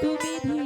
তুমি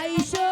আইসো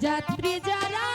যাত্রী যারা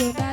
Yeah.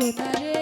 সোনারে